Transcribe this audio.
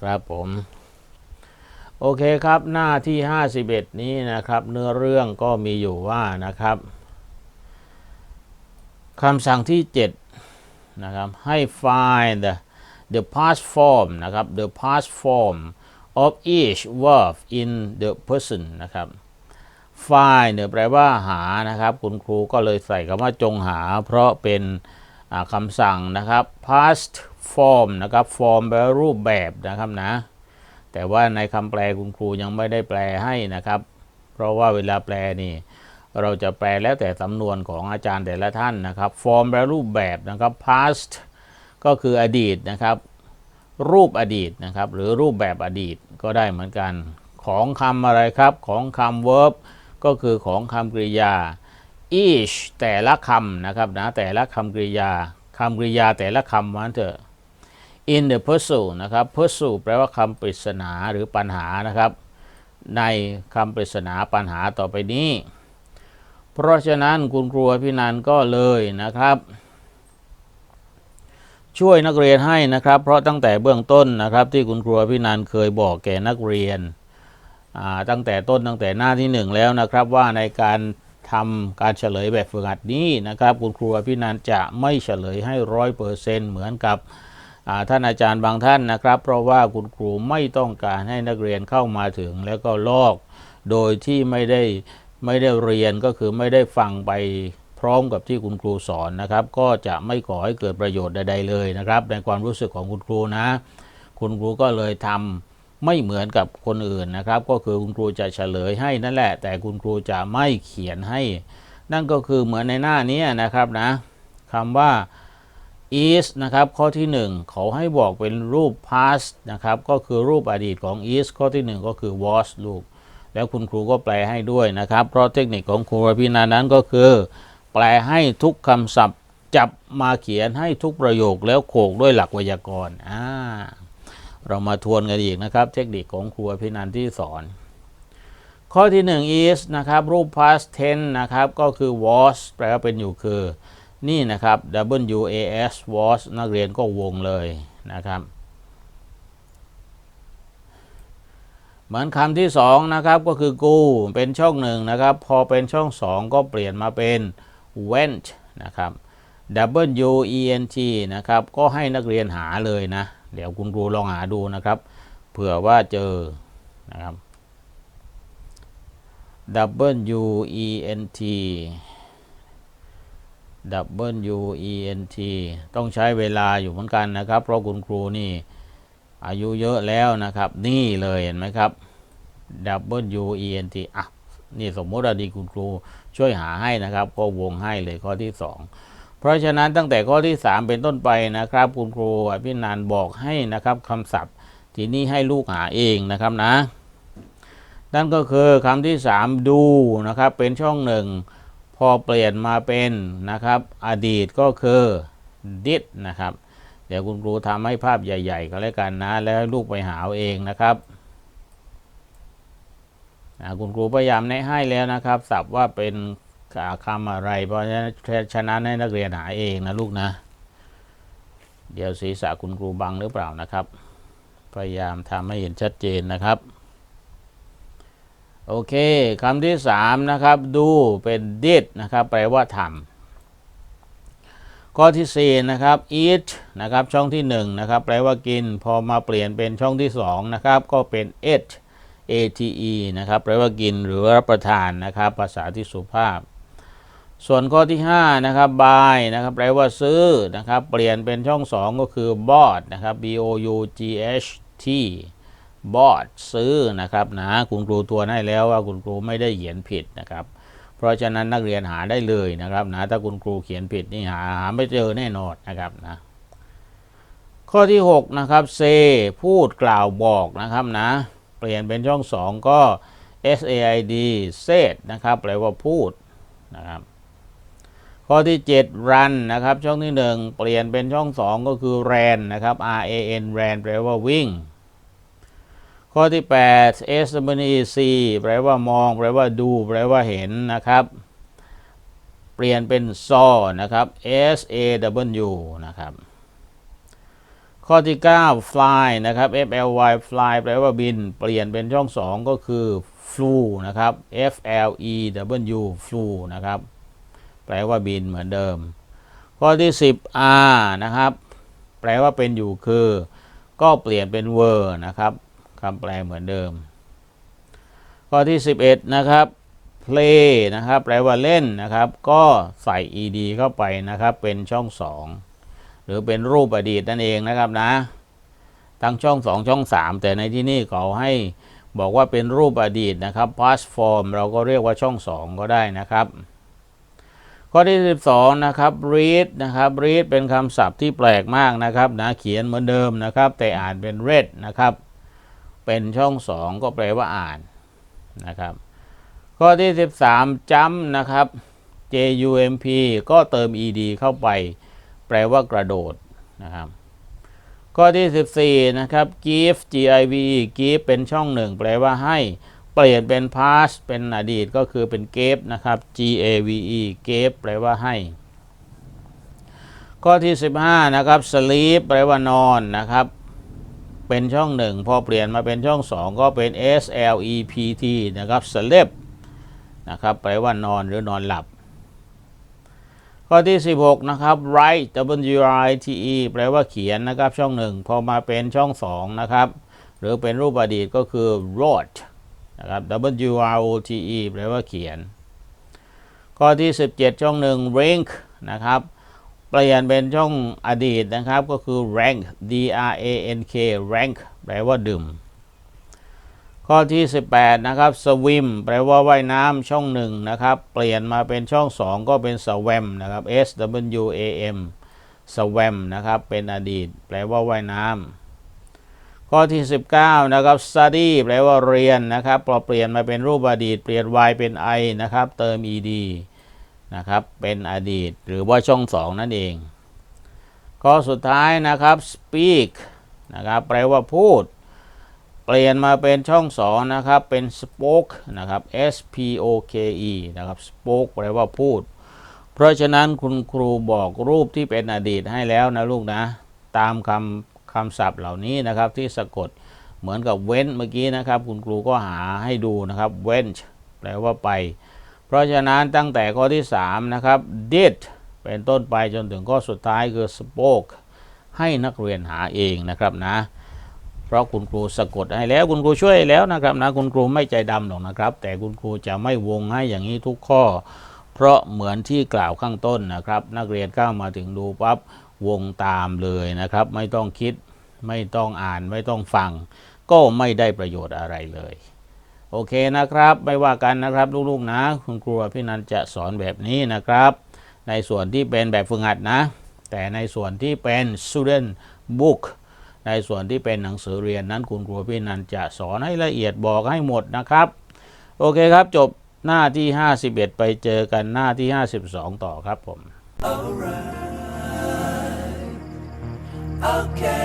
นะครับผมโอเคครับหน้าที่ 51 นี้นะครับ เนื้อเรื่องก็มีอยู่ว่านะครับคำสั่งที่ 7 นะครับให้ find the, the past form นะครับ the past form of each verb in the person นะครับ find เนี่ยแปลว่าหานะครับ คุณครูก็เลยใส่คำว่าจงหา เพราะเป็นคำสั่งนะครับ past form นะครับ form แปลว่ารูปแบบนะครับนะ แต่ว่าในคำแปลคุณครูยังไม่ได้แปลให้นะครับ เพราะว่าเวลาแปลนี่ เราจะแปลแล้วแต่สำนวนของอาจารย์แต่ละท่านนะครับ form แปลรูปแบบนะครับ past ก็คืออดีตนะครับ รูปอดีตนะครับ หรือรูปแบบอดีตก็ได้เหมือนกัน ของคำอะไรครับของคำ verb ก็คือของคำกริยา each แต่ละคำนะครับนะแต่ละคำกริยาคำกริยาแต่ละคำมันเถอะ in the pursuit นะครับ pursuit แปลว่าคำปริศนาหรือปัญหานะครับ ในคำปริศนาปัญหาต่อไปนี้ เพราะฉะนั้นคุณครูพี่นันก็เลยนะครับ ช่วยนักเรียนให้นะครับ เพราะตั้งแต่เบื้องต้นนะครับ ที่คุณครูพี่นันเคยบอกแก่นักเรียนตั้งแต่ต้นตั้งแต่หน้าที่หนึ่งแล้วนะครับ ว่าในการทำการเฉลยแบบฝึกหัดนี้นะครับ คุณครูพี่นันจะไม่เฉลยให้ร้อยเปอร์เซ็นต์เหมือนกับ ท่านอาจารย์บางท่านนะครับ เพราะว่าคุณครูไม่ต้องการให้นักเรียนเข้ามาถึง แล้วก็ลอกโดยที่ไม่ได้ไม่ได้เรียนก็คือไม่ได้ฟังไปพร้อมกับที่คุณครูสอนนะครับ ก็จะไม่ก่อให้เกิดประโยชน์ใดๆเลยนะครับ ในความรู้สึกของคุณครูนะ คุณครูก็เลยทำไม่เหมือนกับคนอื่นนะครับ ก็คือคุณครูจะเฉลยให้นั่นแหละ แต่คุณครูจะไม่เขียนให้ นั่นก็คือเหมือนในหน้านี้นะครับนะคำว่า is นะครับข้อที่ 1 เขาให้บอกเป็นรูป past นะครับก็คือรูปอดีตของ is ข้อที่ 1 ก็คือ was ลูก แล้วคุณครูก็แปลให้ด้วยนะครับ เพราะเทคนิคของครูพินานั้นก็คือ แปลให้ทุกคำศัพท์จับมาเขียนให้ทุกประโยคแล้วโขกด้วยหลักไวยากรณ์อ่าเรามาทวนกันอีกนะครับ เทคนิคของครูพินันที่สอน ข้อที่ 1 is นะครับรูป past tense นะครับก็คือ was แปลว่าเป็นอยู่คือ นี่นะครับ W A S was นักเรียนก็วงเลยนะครับเหมือนคำที่สองนะครับก็คือ go เป็นช่องหนึ่งนะครับ พอเป็นช่องสองก็เปลี่ยนมาเป็น went นะครับ W E N T นะครับ ก็ให้นักเรียนหาเลยนะ เดี๋ยวคุณครูลองหาดูนะครับ เผื่อว่าเจอนะครับ W E N T W E N T ต้องใช้เวลาอยู่เหมือนกันนะครับ เพราะคุณครูนี่อายุเยอะแล้วนะครับ นี่เลยเห็นไหมครับ W E N T อะนี่สมมติว่าดีคุณครูช่วยหาให้นะครับ ก็วงให้เลยข้อที่ 2 เพราะฉะนั้นตั้งแต่ข้อที่ 3 เป็นต้นไปนะครับ คุณครูอภินันบอกให้นะครับคำศัพท์ทีนี้ให้ลูกหาเองนะครับนะ นั่นก็คือคำที่ 3 ดูนะครับเป็นช่องหนึ่ง พอเปลี่ยนมาเป็นนะครับอดีตก็คือ did นะครับ เดี๋ยวคุณครูทำให้ภาพใหญ่ ๆ ก็แล้วกันนะ แล้วให้ลูกไปหาเอาเองนะครับนะคุณครูพยายามแนะให้แล้วนะครับศัพท์ว่าเป็นคำอะไร เพราะฉะนั้นฉะนั้นให้นักเรียนหาเองนะลูกนะ เดี๋ยวศีรษะคุณครูบังหรือเปล่านะครับ พยายามทำให้เห็นชัดเจนนะครับ โอเคคำที่สามนะครับดูเป็น did นะครับแปลว่าทำข้อที่สี่นะครับ eat นะครับช่องที่หนึ่งนะครับแปลว่ากิน พอมาเปลี่ยนเป็นช่องที่สองนะครับก็เป็น ate ate นะครับแปลว่ากินหรือรับประทานนะครับภาษาที่สุภาพ ส่วนข้อที่ห้านะครับ buy นะครับแปลว่าซื้อนะครับเปลี่ยนเป็นช่องสองก็คือ bought นะครับ b o u g h t บอดซื้อนะครับนะคุณครูตัวให้แล้วว่าคุณครูไม่ได้เขียนผิดนะครับ เพราะฉะนั้นนักเรียนหาได้เลยนะครับนะถ้าคุณครูเขียนผิดนี่หาหาไม่เจอแน่นอนนะครับนะข้อที่ 6 นะครับ say พูดกล่าวบอกนะครับนะเปลี่ยนเป็นช่องสองก็ s a i d said นะครับแปลว่าพูดนะครับข้อที่ 7 run นะครับช่องที่ 1 เปลี่ยนเป็นช่องสองก็คือ ran นะครับ r a n ran แปลว่าวิ่ง ข้อที่8 s w e c แปลว่ามอง แปลว่าดู แปลว่าเห็นนะครับ เปลี่ยนเป็น saw นะครับ s a w นะครับขข้อที่ 9 fly นะครับ f l y fly แปลว่าบิน เปลี่ยนเป็นช่อง 2 ก็คือ flew นะครับ f l e w flew นะครับ แปลว่าบินเหมือนเดิม ข้อที่ 10 r นะครับ แปลว่าเป็นอยู่คือ ก็เปลี่ยนเป็น were นะครับ คำแปลเหมือนเดิม ข้อที่ 11 นะครับ play นะครับ แปลว่าเล่นนะครับ ก็ใส่ ed เข้าไปนะครับ เป็นช่อง 2 หรือเป็นรูปอดีตนั่นเองนะครับนะทั้งช่อง 2 ช่อง 3 แต่ในที่นี่เขาให้บอกว่าเป็นรูปอดีตนะครับ past form เราก็เรียกว่าช่อง 2 ก็ได้นะครับ ข้อที่ 12 นะครับ read นะครับ read เป็นคำศัพท์ที่แปลกมากนะครับนะเขียนเหมือนเดิมนะครับ แต่อ่านเป็น read นะครับ เป็นช่อง2ก็แปลว่าอ่านนะครับ ข้อที่ 13 jump นะครับ J U M P ก็เติม ed เข้าไป แปลว่ากระโดดนะครับข้อที่ 14 นะครับ give G I V E give เป็นช่องหนึ่งแปลว่าให้ เปลี่ยนเป็น past เป็นอดีตก็คือเป็น gave นะครับ G A V E gave แปลว่าให้ ข้อที่ 15 นะครับ sleep แปลว่านอนนะครับ เป็นช่องหนึ่งพอเปลี่ยนมาเป็นช่องสองก็เป็น S L E P T นะครับ sleep นะครับแปลว่านอนหรือนอนหลับ ข้อที่ 16 นะครับ write W I T E แปลว่าเขียนนะครับช่องหนึ่งพอมาเป็นช่องสองนะครับ หรือเป็นรูปอดีตก็คือ wrote นะครับ W R O T E แปลว่าเขียน ข้อที่ 17 ช่องหนึ่ง rank นะครับ เปลี่ยนเป็นช่องอดีตนะครับก็คือ rank D R A N K rank แปลว่าดื่ม ข้อที่ 18 นะครับ swim แปลว่าว่ายน้ำช่องหนึ่งนะครับ เปลี่ยนมาเป็นช่อง 2 ก็เป็น swam นะครับ S W A M swam นะครับ เป็นอดีต แปลว่าว่ายน้ำข้อที่ 19 นะครับ study แปลว่าเรียนนะครับพอเปลี่ยนมาเป็นรูปอดีต เปลี่ยน y เป็น i นะครับ เติม ed นะครับ เป็นอดีตหรือว่าช่อง2นั่นเอง ข้อสุดท้ายนะครับ speak นะครับแปลว่าพูด เปลี่ยนมาเป็นช่องสองนะครับ เป็น spoke นะครับ S P O K E นะครับ spoke แปลว่าพูด เพราะฉะนั้นคุณครูบอกรูปที่เป็นอดีตให้แล้วนะลูกนะ ตามคำคำศัพท์เหล่านี้นะครับที่สะกดเหมือนกับเว้นเมื่อกี้นะครับ คุณครูก็หาให้ดูนะครับ went แปลว่าไป เพราะฉะนั้นตั้งแต่ข้อที่ 3 นะครับ did เป็นต้นไปจนถึงข้อสุดท้ายคือ spoke ให้นักเรียนหาเองนะครับนะ เพราะคุณครูสะกดให้แล้วคุณครูช่วยแล้วนะครับนะคุณครูไม่ใจดำหรอกนะครับ แต่คุณครูจะไม่วงให้อย่างนี้ทุกข้อ เพราะเหมือนที่กล่าวข้างต้นนะครับ นักเรียนเข้ามาถึงดูปั๊บวงตามเลยนะครับ ไม่ต้องคิดไม่ต้องอ่านไม่ต้องฟัง ก็ไม่ได้ประโยชน์อะไรเลย โอเคนะครับ ไม่ว่ากันนะครับลูกๆนะ คุณครูพี่นันจะสอนแบบนี้นะครับ ในส่วนที่เป็นแบบฝึกหัดนะ แต่ในส่วนที่เป็น student book ในส่วนที่เป็นหนังสือเรียนนั้นคุณครูพี่นันจะสอนให้ละเอียดบอกให้หมดนะครับ โอเคครับจบหน้าที่ 51 ไปเจอกันหน้าที่ 52 ต่อครับผม Okay.